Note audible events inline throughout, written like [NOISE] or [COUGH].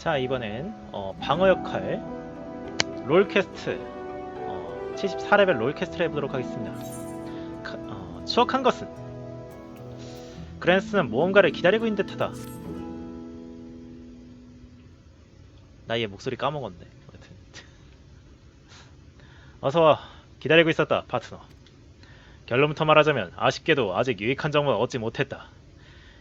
자 이번엔 어, 방어 역할 롤캐스트 어, 74레벨 롤캐스트를 해보도록 하겠습니다. 카- 어, 추억한 것은 그랜스는 모험가를 기다리고 있는 듯하다. 나얘 목소리 까먹었네. 아무튼. [LAUGHS] 어서와 기다리고 있었다 파트너. 결론부터 말하자면 아쉽게도 아직 유익한 정보는 얻지 못했다.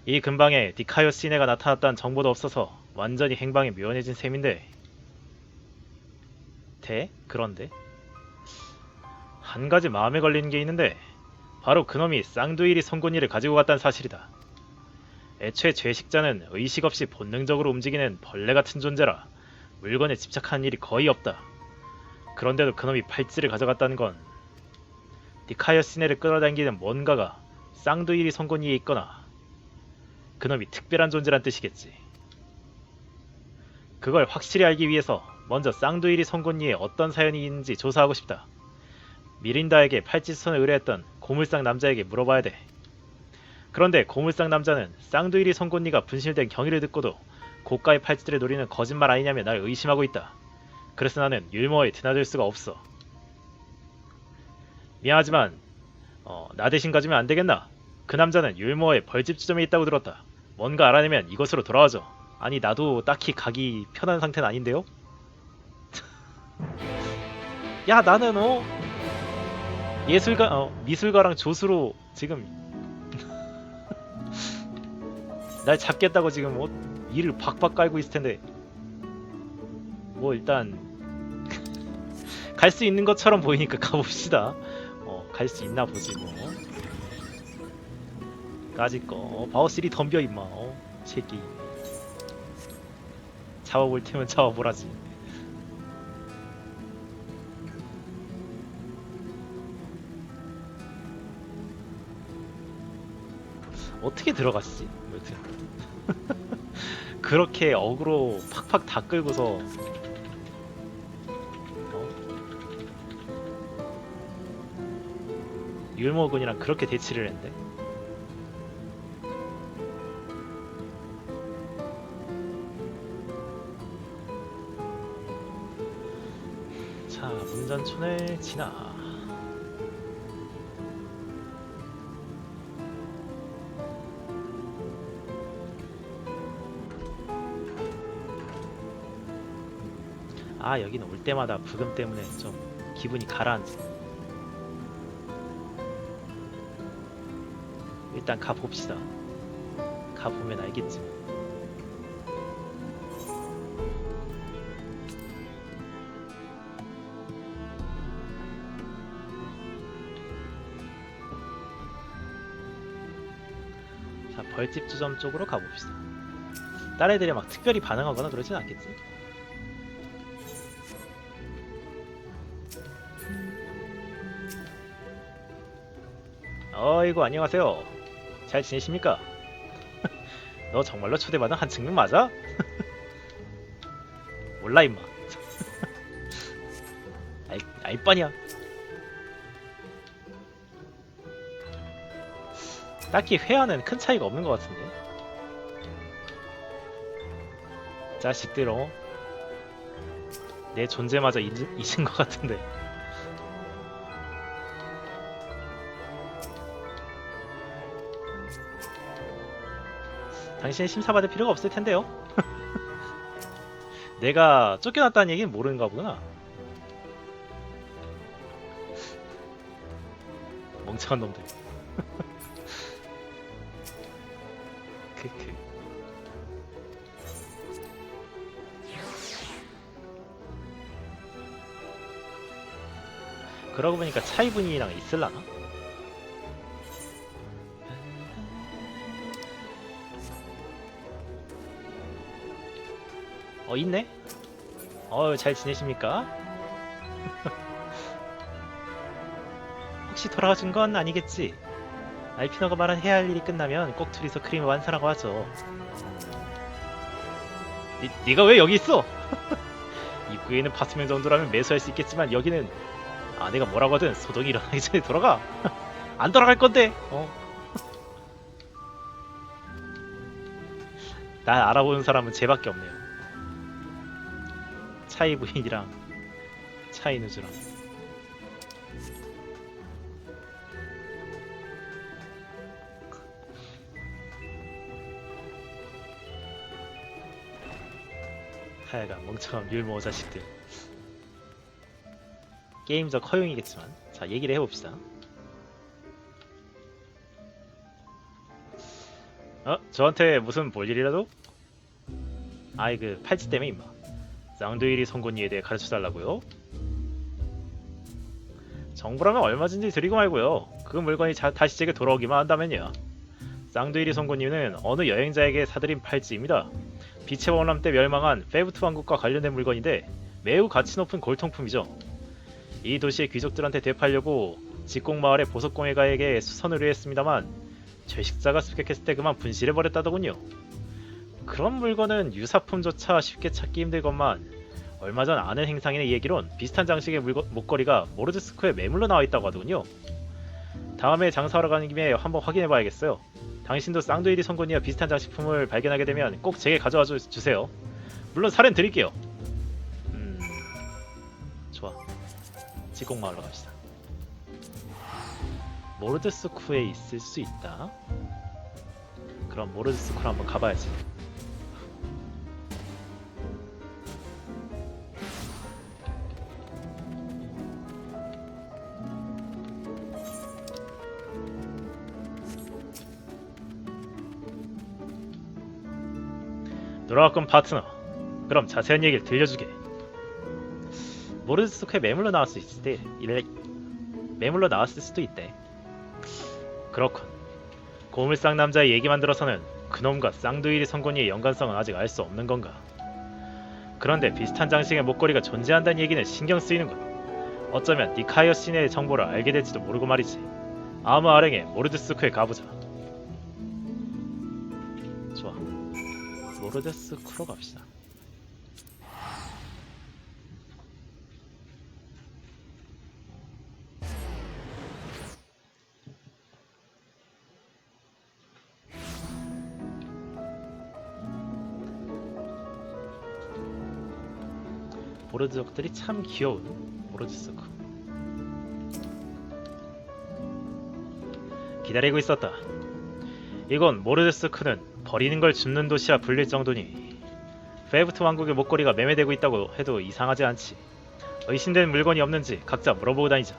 이 근방에 디카이오 시네가 나타났다는 정보도 없어서 완전히 행방이 묘연해진 셈인데 대? 그런데? 한 가지 마음에 걸리는 게 있는데 바로 그놈이 쌍두일이 송곳니를 가지고 갔다는 사실이다. 애초에 죄식자는 의식 없이 본능적으로 움직이는 벌레 같은 존재라 물건에 집착하는 일이 거의 없다. 그런데도 그놈이 팔찌를 가져갔다는 건 디카이오 시네를 끌어당기는 뭔가가 쌍두일이 송곳니에 있거나 그놈이 특별한 존재란 뜻이겠지. 그걸 확실히 알기 위해서 먼저 쌍두일이 송곳니에 어떤 사연이 있는지 조사하고 싶다. 미린다에게 팔찌수선을 의뢰했던 고물상 남자에게 물어봐야 돼. 그런데 고물상 남자는 쌍두일이 송곳니가 분실된 경위를 듣고도 고가의 팔찌들을 노리는 거짓말 아니냐며 날 의심하고 있다. 그래서 나는 율모에 드나들 수가 없어. 미안하지만 어, 나 대신 가주면 안 되겠나? 그 남자는 율모에 벌집 지점에 있다고 들었다. 뭔가 알아내면 이것으로 돌아와줘. 아니 나도 딱히 가기 편한 상태는 아닌데요? 야 나는 어 예술가 어 미술가랑 조수로 지금 [LAUGHS] 날 잡겠다고 지금 어 일을 박박 깔고 있을 텐데 뭐 일단 [LAUGHS] 갈 수 있는 것처럼 보이니까 가봅시다. 어갈 수 있나 보지 뭐. 까짓 거 어, 바우실이 덤벼 임마 어 새끼 잡아볼 테면 잡아보라지 어떻게 들어갔지? 여튼 [LAUGHS] 그렇게 어그로 팍팍 다 끌고서 어? 율모군이랑 그렇게 대치를 했는데 문전촌을 지나. 아, 여기는 올 때마다 부금 때문에 좀 기분이 가라앉지. 일단 가 봅시다. 가 보면 알겠지. 벌집 주점 쪽으로 가봅시다. 딸 애들이 막 특별히 반응하거나 그러진 않겠지? 어이구 안녕하세요. 잘 지내십니까? [LAUGHS] 너 정말로 초대받은 한층명 맞아? [LAUGHS] 몰라 임마. [LAUGHS] 아이 아이 딱히 회화는 큰 차이가 없는 것 같은데. 자식들 어. 내 존재마저 잊, 잊은 것 같은데. 당신이 심사받을 필요가 없을 텐데요. [LAUGHS] 내가 쫓겨났다는 얘기는 모르는가 보구나. 멍청한 놈들. 그러고 보니까 차이분이랑 있을라나? 어 있네? 어잘 지내십니까? [LAUGHS] 혹시 돌아와준 건 아니겠지? 알피노가 말한 해야 할 일이 끝나면 꼭 둘이서 그림을 완성하고 하죠. 니, 네가 왜 여기 있어? [LAUGHS] 입구에는 파수명 정도라면 매수할 수 있겠지만 여기는 아 내가 뭐라고 하든 소동이 일어나기 [LAUGHS] 전에 돌아가. 안 돌아갈 건데. 어. 날 알아보는 사람은 쟤밖에 없네요. 차이 부인이랑 차이 누즈랑 하여간 멍청한 율모 자식들 게임적 허용이겠지만 자 얘기를 해봅시다 어? 저한테 무슨 볼 일이라도? 아이 그 팔찌 때문에 임마 쌍두일이 송곳니에 대해 가르쳐달라고요? 정보라면 얼마든지 드리고 말고요 그 물건이 자, 다시 제게 돌아오기만 한다면요 쌍두일이 송곳니는 어느 여행자에게 사들인 팔찌입니다 빛의 원람 때 멸망한 페브트 왕국과 관련된 물건인데 매우 가치 높은 골통품이죠 이 도시의 귀족들한테 되팔려고 직공마을의 보석공예가에게 수선을 의했습니다만 죄식자가 습격했을 때 그만 분실해버렸다더군요. 그런 물건은 유사품조차 쉽게 찾기 힘들건만 얼마 전 아는 행상인의 얘기론 비슷한 장식의 물거, 목걸이가 모르드스코에 매물로 나와 있다고 하더군요. 다음에 장사하러 가는 김에 한번 확인해봐야겠어요. 당신도 쌍두일이 송곳니와 비슷한 장식품을 발견하게 되면 꼭 제게 가져와 주, 주세요. 물론 살은 드릴게요. 직공마을로 갑시다. 모르드스쿠에 있을 수 있다. 그럼 모르드스쿠를 한번 가봐야지. 돌아왔건 파트너. 그럼 자세한 얘기를 들려주게. 모르드스쿠에 매물로 나올 수 있을 때, 일렉 매물로 나왔을 수도 있대. 그렇군. 고물상 남자의 얘기만 들어서는 그놈과 쌍두일이 성곤이의 연관성은 아직 알 수 없는 건가. 그런데 비슷한 장식의 목걸이가 존재한다는 얘기는 신경 쓰이는군. 어쩌면 니카이어 시내의 정보를 알게 될지도 모르고 말이지. 아무 아랭에 모르드스크에 가보자. 좋아. 모르드스크로 갑시다. 모르드족들이 참 귀여운 모르드스크 기다리고 있었다. 이건 모르드스크는 버리는 걸 줍는 도시라 불릴 정도니 페브트 왕국의 목걸이가 매매되고 있다고 해도 이상하지 않지. 의심되는 물건이 없는지 각자 물어보고 다니자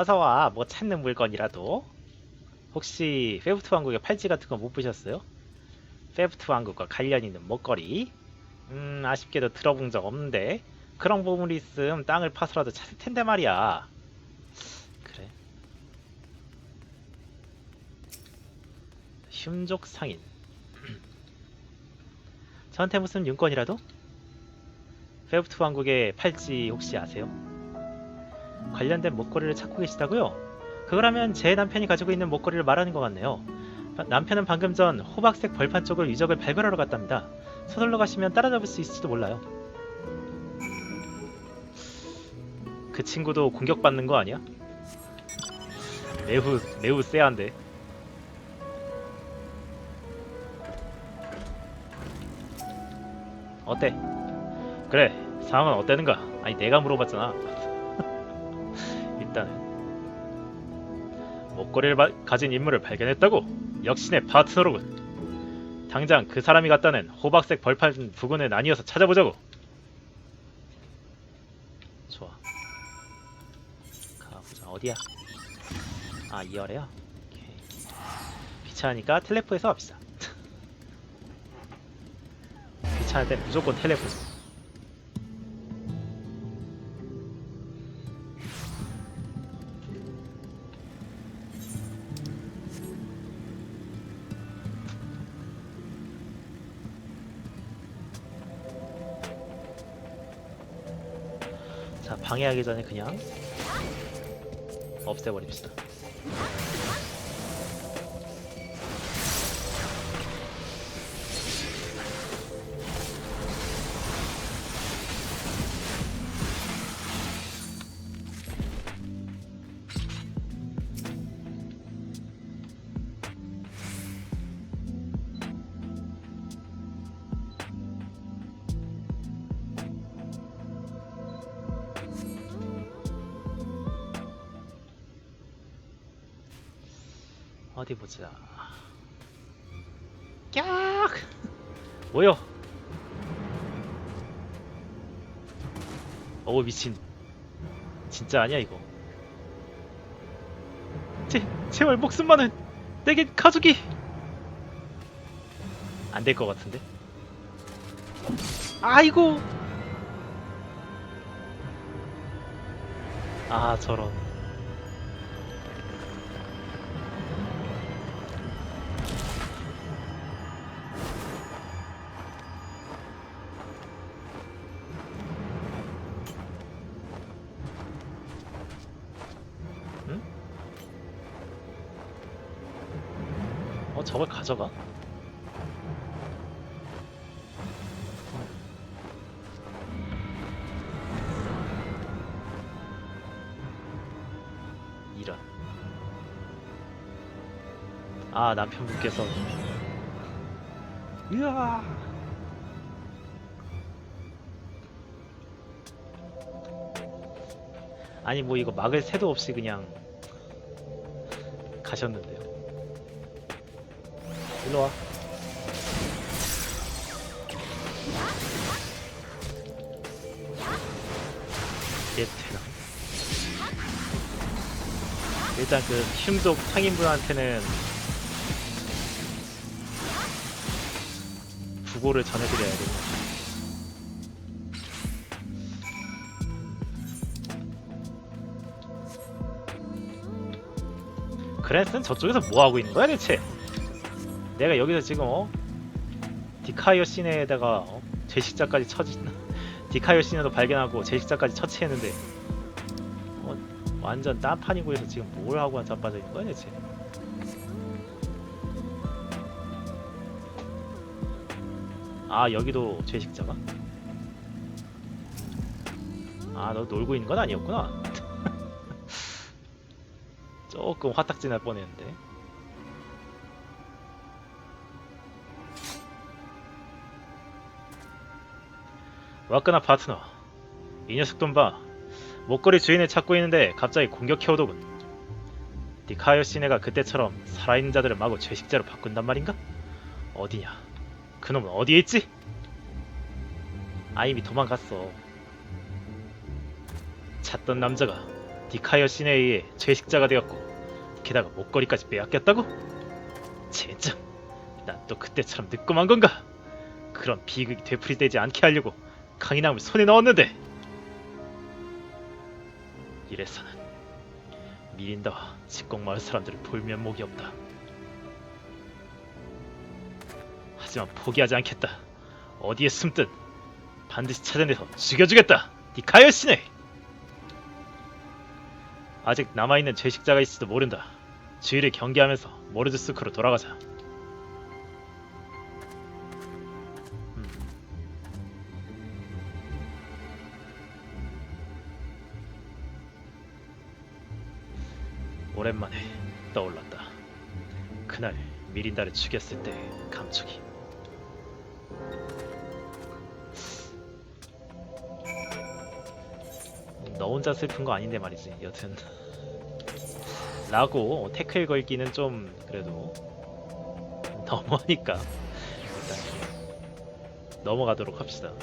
어서와 뭐 찾는 물건이라도 혹시 페브트 왕국의 팔찌 같은 거 못 보셨어요? 페브트 왕국과 관련 있는 목걸이 음 아쉽게도 들어본 적 없는데 그런 보물이 있음 땅을 파서라도 찾을 텐데 말이야 그래 흉족 상인 저한테 무슨 윤권이라도? 페브트 왕국의 팔찌 혹시 아세요? 관련된 목걸이를 찾고 계시다고요? 그거라면 제 남편이 가지고 있는 목걸이를 말하는 것 같네요. 바- 남편은 방금 전 호박색 벌판 쪽을 유적을 발굴하러 갔답니다. 서둘러 가시면 따라잡을 수 있을지도 몰라요. 그 친구도 공격받는 거 아니야? 매우 매우 쎄한데. 어때? 그래 상황은 어때는가? 아니 내가 물어봤잖아 일단은 목걸이를 바- 가진 인물을 발견했다고? 내 파트너로군. 당장 그 사람이 갔다는 호박색 벌판 부근은 아니어서 찾아보자고. 좋아. 가보자. 어디야? 아 2열에요? 오케이. 귀찮으니까 텔레포에서 합시다 [LAUGHS] 귀찮을 땐 무조건 텔레포 방해하기 전에 그냥 없애버립시다 어디 보자. 깍! 뭐요? 어우 미친. 진짜 아니야 이거. 제 제발 목숨만은 내게 가족이 안 될 것 같은데. 아이고. 아 저런. 어 저걸 가져가? 이런. 아 남편분께서. 으아. 아니 뭐 이거 막을 새도 없이 그냥 가셨는데요. 일로 와. 얘 되나? 일단 그 흉족 상인분한테는 부고를 전해드려야 돼. 그랜슨 저쪽에서 뭐 하고 있는 거야 대체? 내가 여기서 지금 어? 디카이어 시내에다가 어? 제식자까지 처지 [LAUGHS] 디카이어 시내도 발견하고 제식자까지 처치했는데 어, 완전 딴판이고 해서 지금 뭘 하고 자빠져 있는 거야 대체? 아 여기도 제식자가? 아 너 놀고 있는 건 아니었구나. [LAUGHS] 조금 화딱지 날 뻔했는데. 와끄나 파트너. 이 녀석 좀 봐. 목걸이 주인을 찾고 있는데 갑자기 공격해오더군. 디카이어 시네가 그때처럼 살아있는 자들을 마구 죄식자로 바꾼단 말인가? 어디냐? 그놈은 어디에 있지? 아 이미 도망갔어. 찾던 남자가 디카이어 신에 의해 죄식자가 되었고 게다가 목걸이까지 빼앗겼다고? 젠장 난 또 그때처럼 늦고만 건가? 그런 비극이 되풀이되지 않게 하려고 강인함을 손에 넣었는데 이래서는 미린다와 직공마을 사람들을 볼 면 목이 없다 하지만 포기하지 않겠다 어디에 숨든 반드시 찾아내서 죽여주겠다 신에 아직 남아있는 죄식자가 있을지도 모른다. 주의를 경계하면서 모르드스크로 돌아가자. 오랜만에 떠올랐다. 그날 미린다를 죽였을 때 감촉이. 너 혼자 슬픈 거 아닌데 말이지. 여튼 라고 태클 걸기는 좀 그래도 너무하니까 일단 넘어가도록 합시다.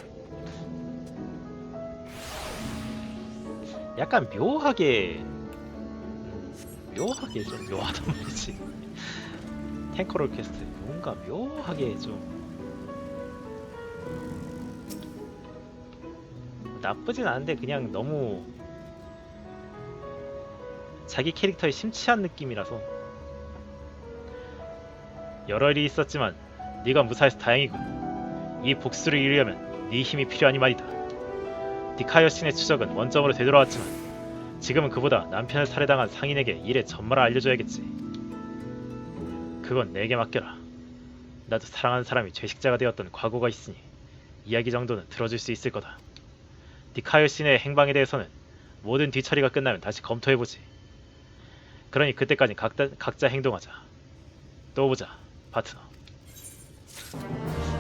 약간 묘하게 음, 묘하게 좀 묘하단 [LAUGHS] 말이지. 탱커롤 퀘스트 뭔가 묘하게 좀 나쁘진 않은데 그냥 너무 자기 캐릭터에 심취한 느낌이라서 여러 일이 있었지만 네가 무사해서 다행이군. 이 복수를 이루려면 네 힘이 필요하니 말이다. 디카이어 신의 추적은 원점으로 되돌아왔지만 지금은 그보다 남편을 살해당한 상인에게 일의 전말을 알려줘야겠지. 그건 내게 맡겨라. 나도 사랑하는 사람이 죄식자가 되었던 과거가 있으니 이야기 정도는 들어줄 수 있을 거다. 디카이어 신의 행방에 대해서는 모든 뒤처리가 끝나면 다시 검토해보지. 그러니 그때까지 각자, 각자 행동하자. 또 보자, 파트너.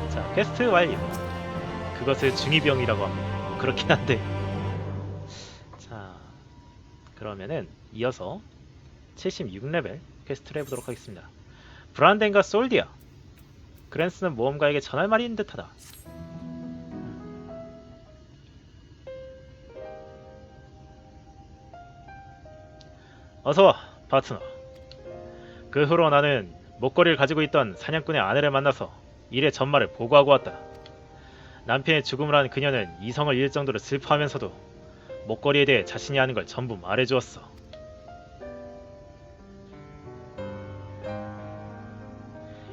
자, 퀘스트 완료. 그것을 중이병이라고 합니다. 뭐 그렇긴 한데. 자, 그러면은 이어서 76레벨 퀘스트를 해보도록 하겠습니다. 브란덴과 솔디아. 그랜스는 모험가에게 전할 말이 있는 듯하다. 어서와, 파트너. 그 후로 나는 목걸이를 가지고 있던 사냥꾼의 아내를 만나서 일의 전말을 보고하고 왔다. 남편의 죽음을 한 그녀는 이성을 잃을 정도로 슬퍼하면서도 목걸이에 대해 자신이 아는 걸 전부 말해주었어.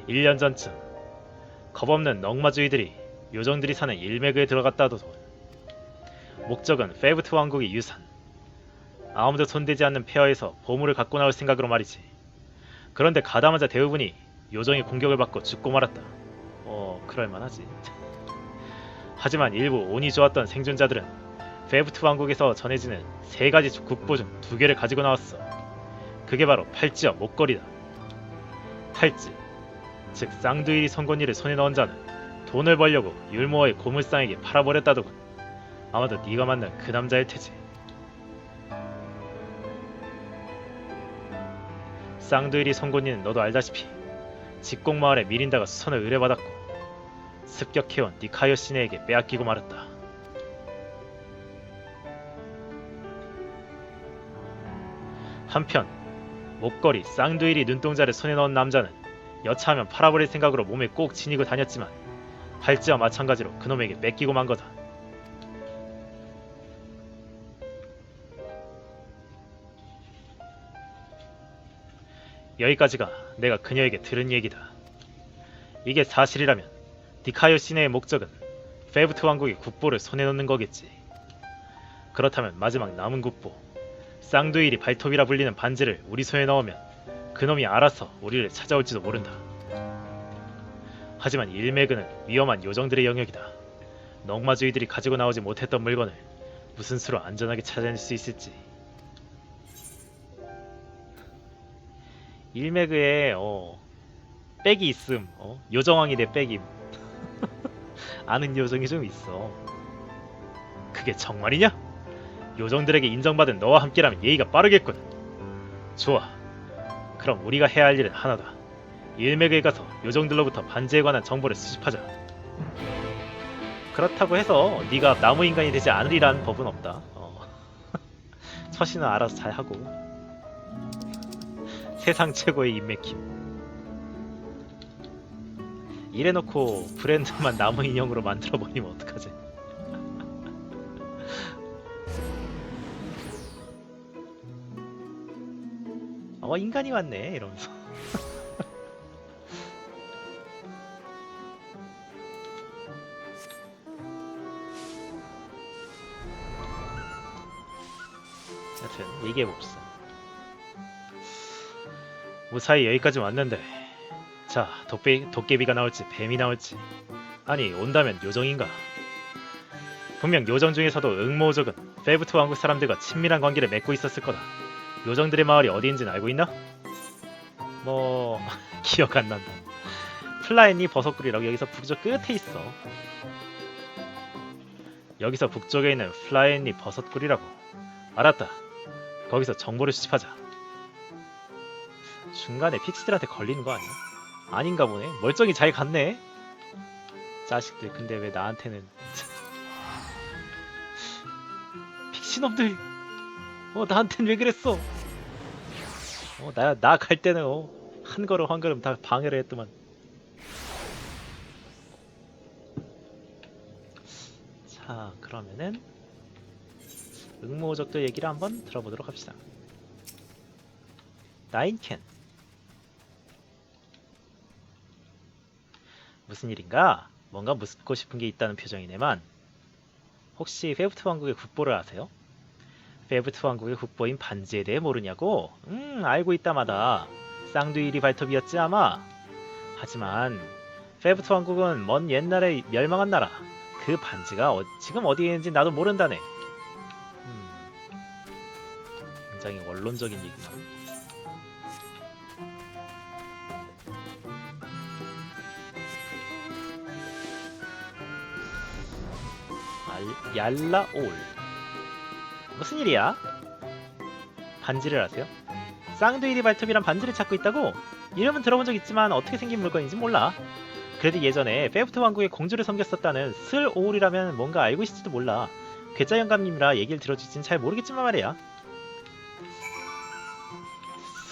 일 년 전쯤 겁없는 넝마주의들이 요정들이 사는 일메그에 들어갔다도 목적은 페브트 왕국의 유산. 아무도 손대지 않는 폐허에서 보물을 갖고 나올 생각으로 말이지. 그런데 가다마자 대부분이 요정의 공격을 받고 죽고 말았다. 어 그럴만하지. 하지만 일부 운이 좋았던 생존자들은 페브트 왕국에서 전해지는 세 가지 국보 중 두 개를 가지고 나왔어 그게 바로 팔찌와 목걸이다 팔찌 즉 쌍두일이 선권이를 손에 넣은 자는 돈을 벌려고 율모어의 고물상에게 팔아버렸다더군. 아마도 네가 만난 그 남자일 테지. 쌍두일이 선권이는 너도 알다시피 직공마을의 미린다가 수선을 의뢰받았고 습격해온 니카요 시네에게 빼앗기고 말았다. 한편 목걸이 쌍두일이 눈동자를 손에 넣은 남자는 여차하면 팔아버릴 생각으로 몸에 꼭 지니고 다녔지만 팔찌와 마찬가지로 그놈에게 뺏기고 만 거다. 여기까지가 내가 그녀에게 들은 얘기다. 이게 사실이라면 디카요 시네의 목적은 페브트 왕국의 국보를 손에 넣는 거겠지. 그렇다면 마지막 남은 국보 쌍두일이 발톱이라 불리는 반지를 우리 손에 넣으면 그놈이 알아서 우리를 찾아올지도 모른다. 하지만 일메그는 위험한 요정들의 영역이다. 넝마주의들이 가지고 나오지 못했던 물건을 무슨 수로 안전하게 찾아낼 수 있을지. 일메그에 어, 백이 있음. 어, 요정왕이 내 백임. [LAUGHS] 아는 요정이 좀 있어. 그게 정말이냐? 요정들에게 인정받은 너와 함께라면 예의가 빠르겠군. 좋아. 그럼 우리가 해야 할 일은 하나다. 일맥에 가서 요정들로부터 반지에 관한 정보를 수집하자. 그렇다고 해서 네가 나무 인간이 되지 않으리라는 법은 없다. 어. [LAUGHS] 처신은 알아서 잘 하고. [LAUGHS] 세상 최고의 인맥힘. 이래놓고 브랜드만 나무 인형으로 만들어 버리면 어떡하지? 어 인간이 왔네 이러면서. [LAUGHS] 여튼 얘기해봅시다. 무사히 여기까지 왔는데. 자 도깨비, 도깨비가 나올지 뱀이 나올지. 아니 온다면 요정인가? 분명 요정 중에서도 응모족은 페브트 왕국 사람들과 친밀한 관계를 맺고 있었을 거다 요정들의 마을이 어디인지는 알고 있나? 뭐 [LAUGHS] 기억 안 난다. 플라엔이 버섯구리라고 여기서 북쪽 끝에 있어. 여기서 북쪽에 있는 플라엔이 버섯구리라고. 알았다. 거기서 정보를 수집하자. 중간에 픽시들한테 걸리는 거 아니야? 아닌가 보네. 멀쩡히 잘 갔네. 자식들 근데 왜 나한테는 [LAUGHS] 픽시놈들 어 나한텐 왜 그랬어? 어 나 나 갈 때는 어, 한 걸음 한 걸음 다 방해를 했더만. 자 그러면은 응모적도 얘기를 한번 들어보도록 합시다. 나인캔 무슨 일인가? 뭔가 묻고 싶은 게 있다는 표정이네만 혹시 페브트 왕국의 국보를 아세요? 페브트 왕국의 국보인 반지에 대해 모르냐고? 음, 알고 있다마다. 쌍두일이 발톱이었지 아마. 하지만 페브트 왕국은 먼 옛날에 멸망한 나라. 그 반지가 어- 지금 어디에 있는지 나도 모른다네. 음, 굉장히 원론적인 얘기만. 알, 얄라올. 무슨 일이야? 반지를 아세요? 쌍두일이 발톱이란 반지를 찾고 있다고? 이름은 들어본 적 있지만 어떻게 생긴 물건인지 몰라. 그래도 예전에 페프트 왕국의 공주를 섬겼었다는 슬 오울이라면 뭔가 알고 있을지도 몰라. 괴짜 영감님이라 얘기를 들어주진 잘 모르겠지만 말이야.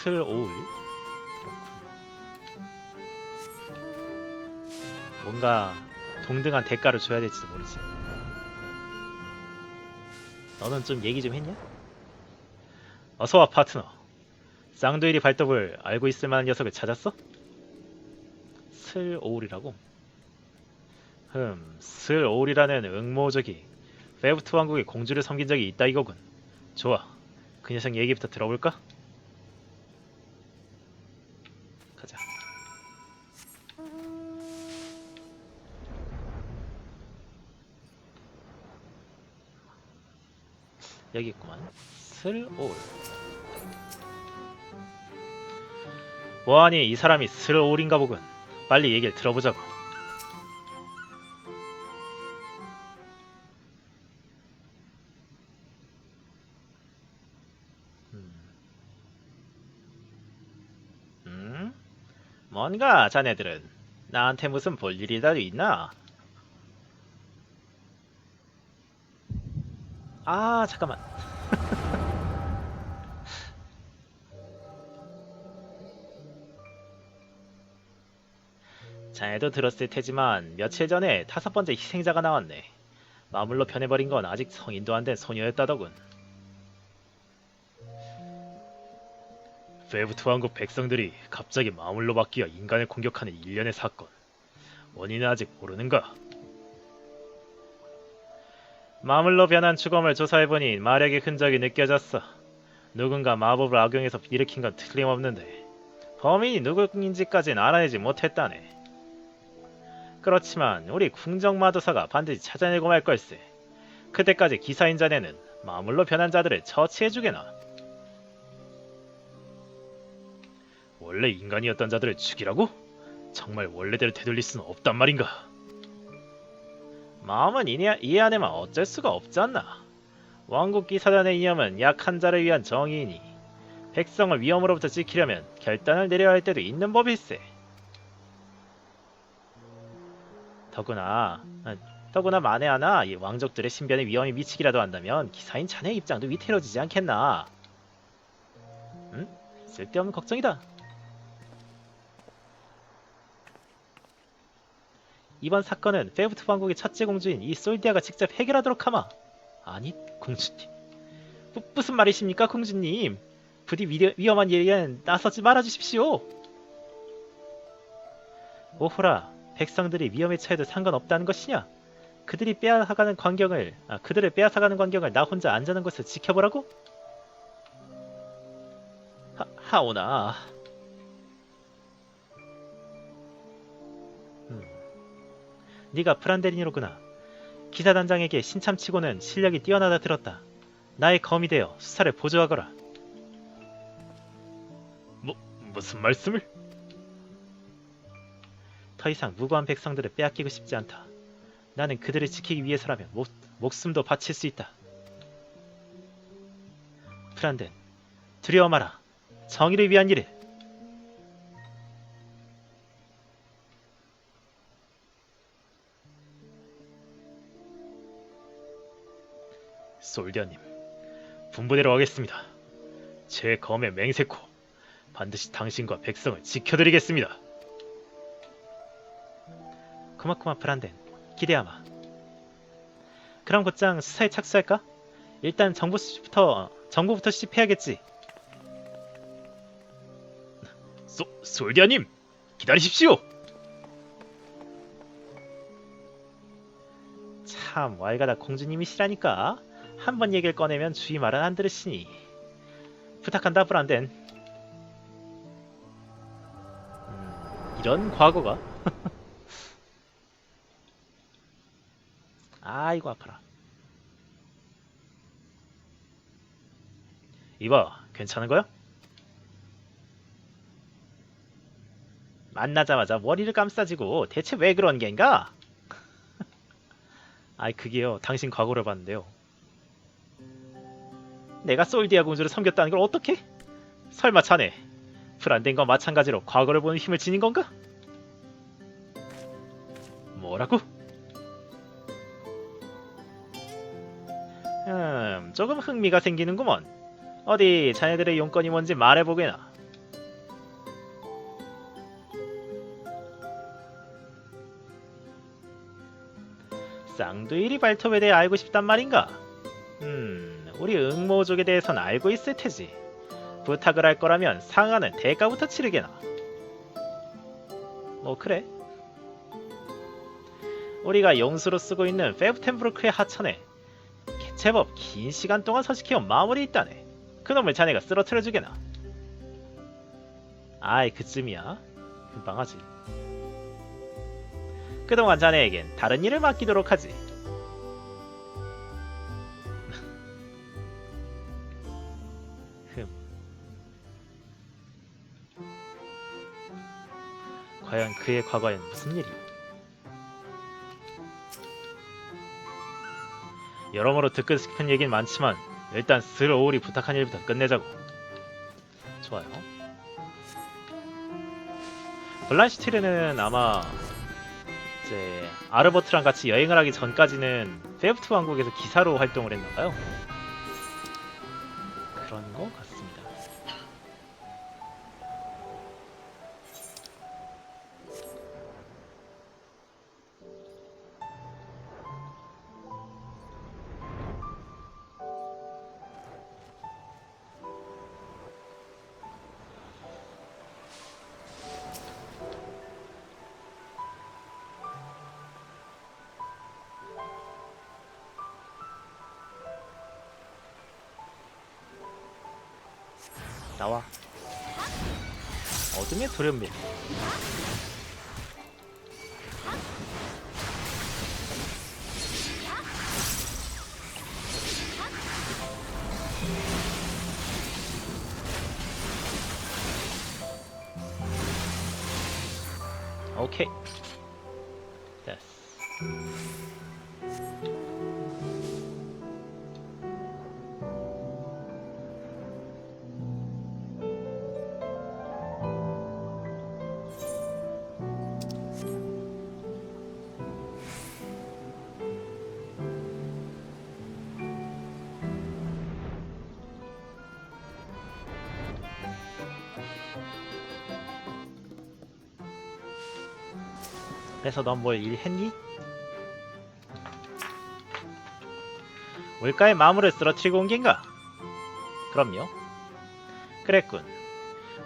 슬 오울. 뭔가 동등한 대가를 줘야 될지도 모르지. 너는 좀 얘기 좀 했냐? 어서와 파트너. 쌍두일이 발톱을 알고 있을 만한 녀석을 찾았어? 슬 오울이라고? 흠, 슬 오울이라는 응모적이 페브트 왕국의 공주를 섬긴 적이 있다 이거군. 좋아, 그 녀석 얘기부터 들어볼까? 가자. 여기 있구만. 슬 오울. 뭐하니 이 사람이 슬 오울인가 보군. 빨리 얘기를 들어보자고. 음. 음? 뭔가 자네들은 나한테 무슨 볼 일이라도 있나? 아 잠깐만. [LAUGHS] 자네도 들었을 테지만 며칠 전에 다섯 번째 희생자가 나왔네. 마물로 변해버린 건 아직 성인도 안 된 소녀였다더군. 페브트 왕국 백성들이 갑자기 마물로 바뀌어 인간을 공격하는 일련의 사건. 원인은 아직 모르는가? 마물로 변한 추검을 조사해보니 마력의 흔적이 느껴졌어. 누군가 마법을 악용해서 일으킨 건 틀림없는데 범인이 누구인지까지는 알아내지 못했다네. 그렇지만 우리 궁정마도사가 반드시 찾아내고 말 걸세. 그때까지 기사인 자네는 마물로 변한 자들을 처치해주게나. 원래 인간이었던 자들을 죽이라고? 정말 원래대로 되돌릴 수는 없단 말인가? 마음은 이해, 이해 안 해만 어쩔 수가 없지 않나. 왕국 기 사단의 이념은 약한 자를 위한 정의이니 백성을 위험으로부터 지키려면 결단을 내려야 할 때도 있는 법일세. 더구나 아, 더구나 만에 하나 이 왕족들의 신변에 위험이 미치기라도 한다면 기사인 자네의 입장도 위태로워지지 않겠나? 응? 쓸데없는 걱정이다. 이번 사건은 페브트 왕국의 첫째 공주인 이 솔디아가 직접 해결하도록 하마. 아니, 공주님. 무, 무슨 말이십니까, 공주님? 부디 위, 위험한 일에는 나서지 말아주십시오. 오호라, 백성들이 위험에 처해도 상관없다는 것이냐? 그들이 빼앗아가는 광경을, 아, 그들을 빼앗아가는 광경을 나 혼자 앉아는 곳에서 지켜보라고? 하, 하오나. 네가 프란데리노구나. 기사단장에게 신참치고는 실력이 뛰어나다 들었다. 나의 검이 되어 수사를 보조하거라. 뭐, 무슨 말씀을? 더 이상 무고한 백성들을 빼앗기고 싶지 않다. 나는 그들을 지키기 위해서라면 목, 목숨도 바칠 수 있다. 프란덴, 두려워 마라. 정의를 위한 일을. 솔디아님, 분부대로 하겠습니다. 제 검에 맹세코 반드시 당신과 백성을 지켜드리겠습니다. 그만큼만 프란덴 기대하마. 그럼 곧장 수사에 착수할까? 일단 정보 수집부터 정보부터 수집해야겠지. 소, 솔디아님 기다리십시오. 참 왈가닥 공주님이시라니까 한 번 얘기를 꺼내면 주의 말은 안 들으시니 부탁한다 브란덴. 음, 이런 과거가 [LAUGHS] 아이고 아파라. 이봐, 괜찮은 거야? 만나자마자 머리를 감싸지고 대체 왜 그런 겐가? [LAUGHS] 아이 그게요, 당신 과거를 봤는데요. 내가 솔디아 공주를 섬겼다는 걸 어떻게? 설마 자네 불안된과 마찬가지로 과거를 보는 힘을 지닌 건가? 뭐라고? 음, 조금 흥미가 생기는구먼. 어디 자네들의 용건이 뭔지 말해보게나. 쌍두일이 발톱에 대해 알고 싶단 말인가? 음, 우리 응모족에 대해선 알고 있을 테지. 부탁을 할 거라면 상하는 대가부터 치르게나. 뭐 그래? 우리가 용수로 쓰고 있는 페브텐브루크의 하천에 제법 긴 시간 동안 서식해온 마물이 있다네. 그놈을 자네가 쓰러뜨려 주게나. 아이 그쯤이야. 금방 하지. 그동안 자네에겐 다른 일을 맡기도록 하지. 과연 그의 과거엔 무슨 일이? 여러모로 듣고 싶은 얘긴 많지만 일단 슬 오울이 부탁한 일부터 끝내자고. 좋아요. 블란시티르는 아마 이제 아르버트랑 같이 여행을 하기 전까지는 페프트 왕국에서 기사로 활동을 했나봐요. 그런 거 돌연밀. 오케이. 됐어. 그래서 넌 뭘 일했니? 물가의 마물을 쓰러뜨리고 온 겐가? 그럼요. 그랬군.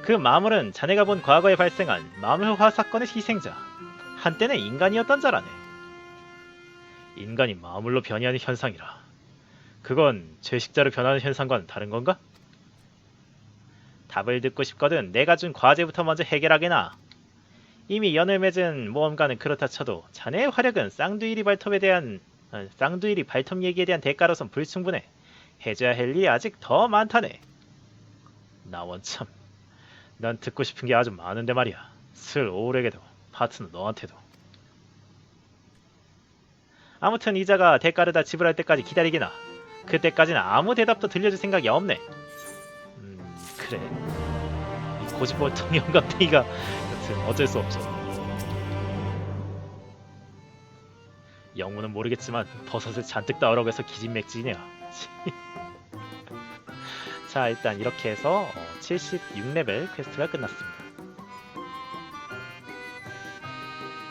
그 마물은 자네가 본 과거에 발생한 마물화 사건의 희생자. 한때는 인간이었던 자라네. 인간이 마물로 변이하는 현상이라. 그건 죄식자로 변하는 현상과는 다른 건가? 답을 듣고 싶거든 내가 준 과제부터 먼저 해결하게나. 이미 연을 맺은 모험가는 그렇다 쳐도 자네의 화력은 쌍두일이 발톱에 대한 아, 쌍두일이 발톱 얘기에 대한 대가로선 불충분해. 해줘야 할 일이 아직 더 많다네. 나 원 참. 난 듣고 싶은 게 아주 많은데 말이야. 슬 오울에게도 파트너 너한테도. 아무튼 이자가 대가를 다 지불할 때까지 기다리기나. 그때까지는 아무 대답도 들려줄 생각이 없네. 음 그래. 이 고집벌통 영감탱이가 여튼 어쩔 수 없죠. 영문은 모르겠지만 버섯을 잔뜩 따오라고 해서 기진맥진이네요. [LAUGHS] 자 일단 이렇게 해서 76레벨 퀘스트가 끝났습니다.